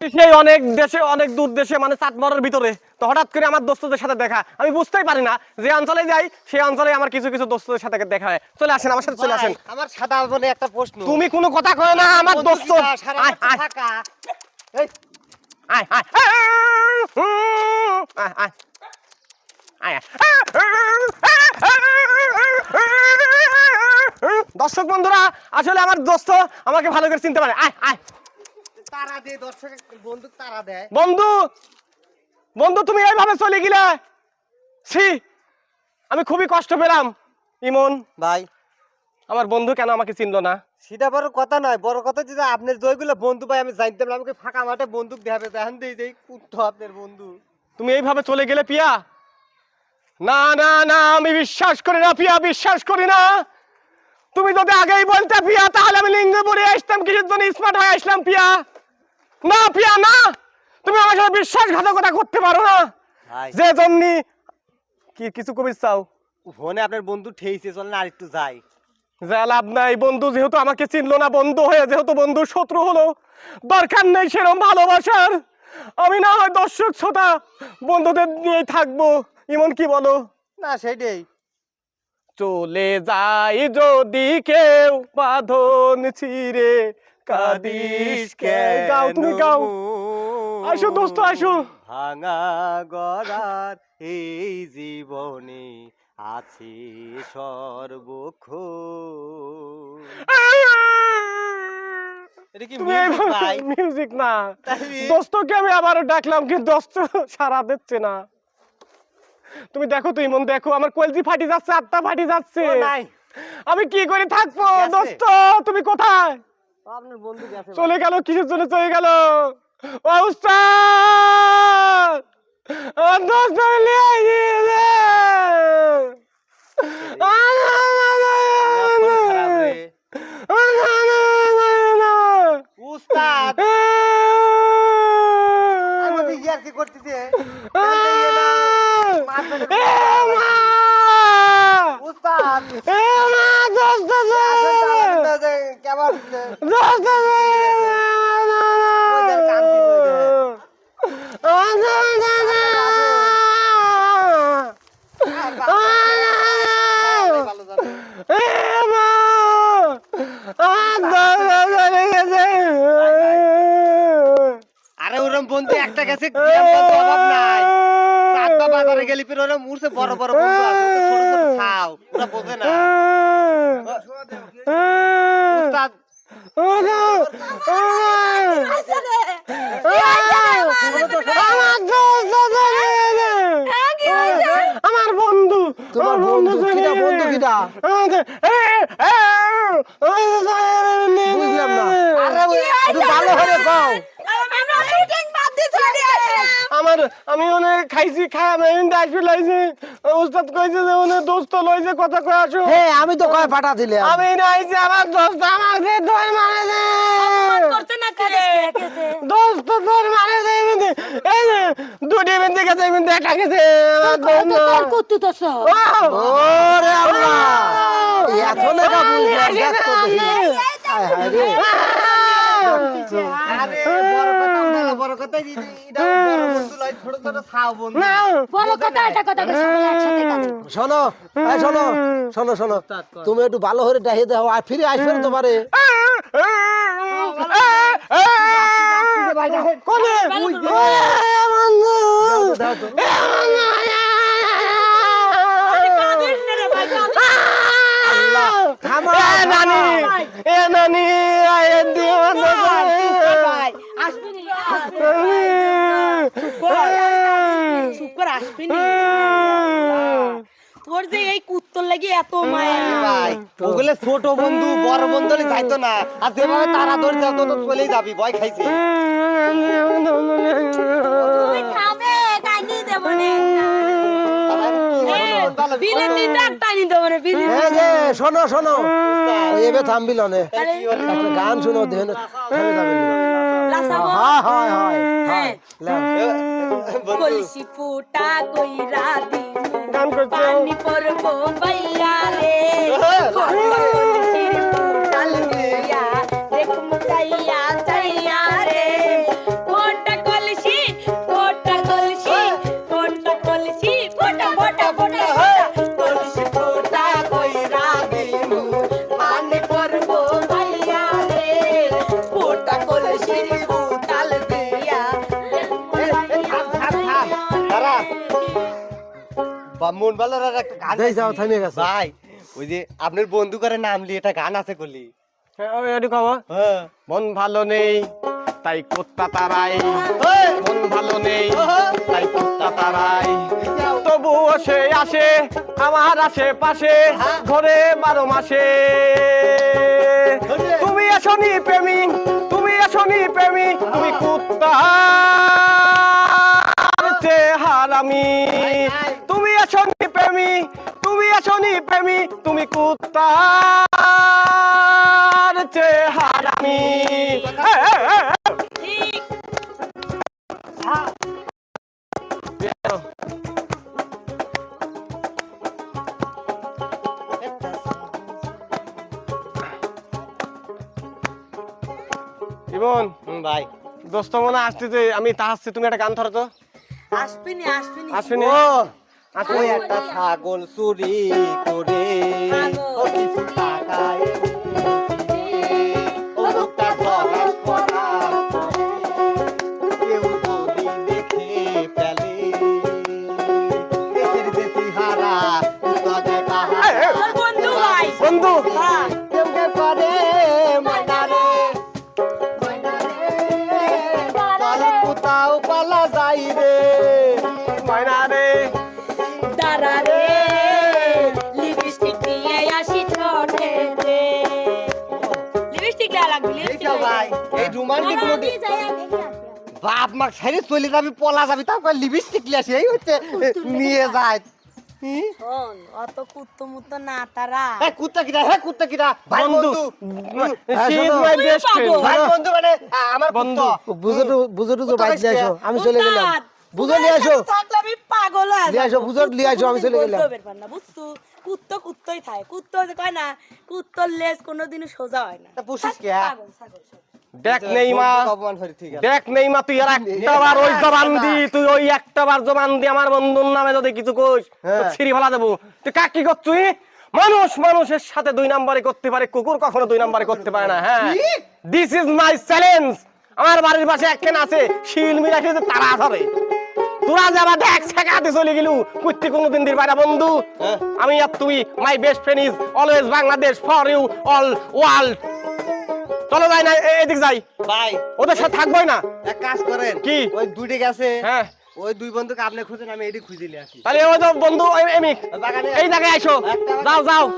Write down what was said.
সেই অনেক দেশে অনেক দূর দেশে মানে চাটমরের ভিতরে তো হঠাৎ করে আমার দোস্তদের সাথে দেখা। আমি বুঝতেই পারি না যে অঞ্চলে যাই সেই অঞ্চলে আমার কিছু কিছু দোস্তদের সাথে দেখা হয়। চলে আসেন আমার সাথে চলে আসেন। আমার সাদা বলে একটা প্রশ্ন। তুমি কোনো কথা কয় না আমার দোস্ত। দর্শক বন্ধুরা আসলে আমার দোস্ত আমাকে ভালো করে চিনতে পারে। আয় আয়। তারা দর্শক বন্দুক তারা দেয়। বন্ধু বন্ধু তুমি এইভাবে চলে গেলে? ছি আমি খুবই কষ্ট পেলাম। ইমন ভাই। আমার বন্ধু কেন আমাকে চিনলো না? সেটা বড় কথা নয় বড় কথা যে আপনার জয়গুলো বন্ধু ভাই আমি জানতাম না আমাকে ফাঁকা মাঠে বন্দুক দেখাবে দেখেন দেই দেই কুত্তো আপনার বন্ধু। তুমি এইভাবে চলে গেলে পিয়া? না না না আমি বিশ্বাস করি না পিয়া বিশ্বাস করি না। তুমি যদি আগেই বলতে পিয়া তাহলে আমি লিঙ্গ পরে আসতাম কিসের জন্য স্মার্ট হয়ে আসলাম পিয়া। না পিয়া না। তুমি আমার সাথে বিশ্বাসঘাতকতা করতে পারো না। ভাই। যে জন্যি কি কিছু কবি চাও? ফোনে আপনার বন্ধু ঠেইছে চল না আরেকটু যাই। যা লাভ নাই বন্ধু যেহেতু আমাকে চিনলো না বন্ধু হয়ে যেহেতু বন্ধু শত্রু হলো দরকার নেই সেরম ভালোবাসার। আমি না হয় দর্শক শ্রোতা বন্ধুদের নিয়েই থাকব। ইমন কি বলো? না সেটাই। চলে যাই যদি কেউ বাঁধন ছিঁড়ে কাদিস কে? গাও তুমি গাও। আসো দোস্ত আসো ভাঙা গড়ার এই জীবনে আছে সর্বক্ষ? মিউজিক না। দোস্তকে আমি আবারও ডাকলাম কিন্তু দোস্ত সারা দিচ্ছে না। তুমি দেখো তুই মন দেখো আমার কলজি ফাটি যাচ্ছে আত্মা ফাটি যাচ্ছে। আমি কি করে থাকব দোস্ত? তুমি কোথায়? আপনার বন্ধু গেছে চলে গেল কিসের জন্য চলে গেল ও উস্তাদ আমার মন খারাপ উস্তাদ আমাদের করতেছে বন্ধু একটা গেছে অভাব নাই চারটা বাজারে গেলি ফির ওরম উড়ছে বড় বড় বন্ধু আছে ছোট ছোট ছাও ওরা বোঝে না উস্তাদ আমার বন্ধু তোমার বন্ধু কিটা বন্ধু কিটা বুঝলাম না আরে ভালো করে কও আমার আমি অনেক খাইছি খাই আমি ডাইসি লাইছি। উস্তাদ কইছে যে ওনে দোস্ত লইছে কথা কই আসো। হ্যাঁ আমি তো কয় পাঠা দিলে আমি নাইছি আমার দোস্ত আমাকে ধরে মারে দে দোস্ত ধরে মারে দে এই যে দুটি বিন্দু গেছে বিন্দু একটা গেছে। আমার দোস্ত ওরে আল্লাহ! এত লেখা বুঝলাম দেখ তো দেখি। হায় হায় রে আরে বড় কথা না এটা বন্ধু লয় ছোট ছোট ছাও বন্ধু শোনো এই শোনো শোনো শোনো তুমি একটু ভালো করে ডাহিয়ে দাও আর ফিরে আসবে না তোমারে কোনে দাও তো। থামো, এ নানি এ নানি তোর যে এই কুত্তর লাগি এত মায়া। ভাই ওগুলো ছোট বন্ধু বড় বন্ধু যাইতো না। আর যেভাবে তারা ধরে যাও তো তো চলেই যাবি ভয় খাইছে। তুই খাবে কাইনি দেব নে বিলে তিনটা টানি দেব নে বিলে এই যে শোনো শোনো। এবে থামবিল গান শুনো। লাসাবো? হ্যাঁ হয় হয় হ্যাঁ। কলসি ফুটা কইরা করছ? পানি পরবো বাইয়া মন ভালো আর একটা গান দেই যাও, গেছে। ভাই ওই যে আপনার বন্ধু করে নাম লিয়ে একটা গান আছে কলি। হ্যাঁ, হ্যাঁ। মন ভালো নেই তাই কুত্তা তারাই। মন ভালো নেই তাই কুত্তা তারাই। তবুও সে আসে আমার আশেপাশে হ্যাঁ। ঘরে বারো মাসে? তুমি এসনি প্রেমী প্রেমী তুমি কুত্তা হারামি ঠিক ভাই। দোস্ত মনে আসতেছে আমি তা আসছি তুমি একটা গান ধরো তো। আসবিনি আসবিনি। আসবিনি? ও ওই একটা ছাগল চুরি করে। ছাগল। ও কিছু টাকা ও লোকটা ধরাস করা। কেউ যদি দেখে ফেলে দেশের দেশি হারা উত্তরে তাহা এই, এই, তোর বন্ধু ভাই। বন্ধু হ্যাঁ। করে ঠোঁটে রে লিপস্টিক দেওয়া লাগবে লিপস্টিক ভাই এই রোমান্টিক মোডে বাপ মা ছেড়ে চলে যাবি পলা যাবি তারপর লিপস্টিক এই হচ্ছে নিয়ে যায় অত কুত্তো মুত্তো না তারা এই কুত্তা কিরা হ্যাঁ কুত্তা কিরা ভাই বন্ধু বন্ধু হ্যাঁ, She is শোনো। my তুই best friend. পাগল। ভাই বন্ধু মানে আমার বন্ধু। বন্ধু বুঝো বুঝো টুজো বাইক নিয়ে আমি চলে গেলাম বুঝো নিয়ে আসো আমি পাগল নিয়ে আসো, বুঝো নিয়ে আসো, আমি চলে গেলাম। বুঝছ? কুত্তো কুত্তই থাকে। কুত্তো যে কয় না কুত্তর লেজ কোনোদিনও সোজা হয় না। তা পুষিস থাক, কে, হ্যাঁ? ছাগল দেখ নেই মা বন্ধুকে অপমান ঠিক আছে। দেখ নেই মা তুই আর একটা বার ওই জবান দি তুই ওই একটা বার জবান দি আমার বন্ধুর নামে যদি কিছু কইস হ্যাঁ। ছিড়ি ফেলা দেবো। তুই কাক কি করছ তুই? মানুষ মানুষের সাথে দুই নাম্বারে করতে পারে কুকুর কখনো দুই নাম্বারে করতে পারে না হ্যাঁ। দিস ইজ মাই চ্যালেঞ্জ আমার বাড়ির পাশে একখান আছে শিল মিলা খেতে তারা ধরে। তোরা যাবা দেখ শেখাতে চলে গেলু কুত্তি কোনোদিন দির বাইরা বন্ধু। হ্যাঁ। আমি আর তুই my best friend is always Bangladesh for you all world চলো যাই না এদিক যাই। ভাই। ওদের সাথে থাকবোই না। এক কাজ করেন কি? ওই দুইটা গেছে। হ্যাঁ। ওই দুই বন্ধুকে আপনি খুঁজেন আমি এটি খুঁজে নিয়ে আসি। তাহলে ওই তো বন্ধু এমিক। এই জায়গায় আইসো। একটা- যাও যাও।